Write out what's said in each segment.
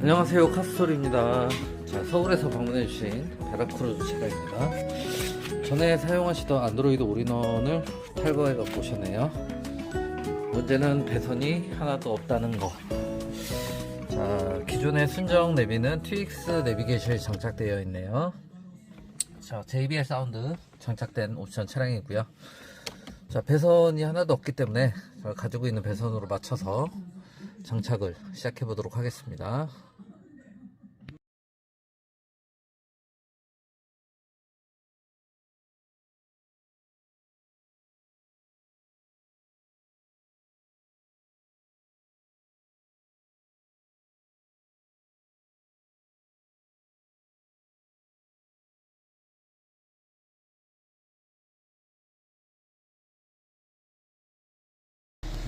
안녕하세요 카스토리입니다. 자 서울에서 방문해주신 베라크루즈 차량입니다. 전에 사용하시던 안드로이드 올인원을 탈거해 갖고 오셨네요. 문제는 배선이 하나도 없다는 거자 기존의 순정 내비는 TX 내비게이션이 장착되어 있네요. 자 JBL 사운드 장착된 옵션 차량이고요. 자 배선이 하나도 없기 때문에 가지고 있는 배선으로 맞춰서 장착을 시작해 보도록 하겠습니다.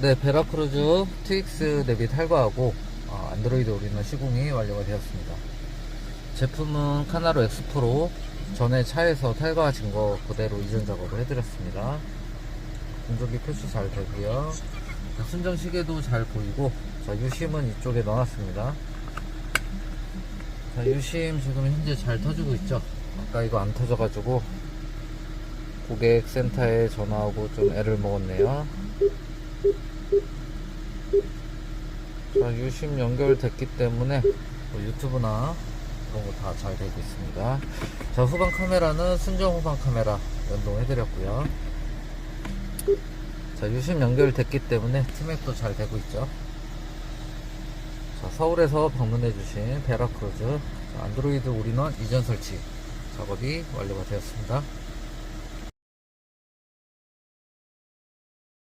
네, 베라크루즈 TX 내비 탈거하고 어, 안드로이드 올인원 시공이 완료가 되었습니다. 제품은 카나로 X4로 전에 차에서 탈거하신 거 그대로 이전 작업을 해드렸습니다. 공조기 표시 잘 되고요. 자, 순정 시계도 잘 보이고 자, 유심은 이쪽에 넣어놨습니다. 자, 유심 지금 현재 잘 터지고 있죠. 아까 이거 안 터져가지고 고객센터에 전화하고 좀 애를 먹었네요. 자, 유심 연결됐기 때문에 뭐 유튜브나 그런 거 다 잘 되고 있습니다. 자, 후방 카메라는 순정 후방 카메라 연동해 드렸고요. 자, 유심 연결됐기 때문에 티맥도 잘 되고 있죠. 자, 서울에서 방문해 주신 베라크루즈 자, 안드로이드 올인원 이전 설치 작업이 완료가 되었습니다.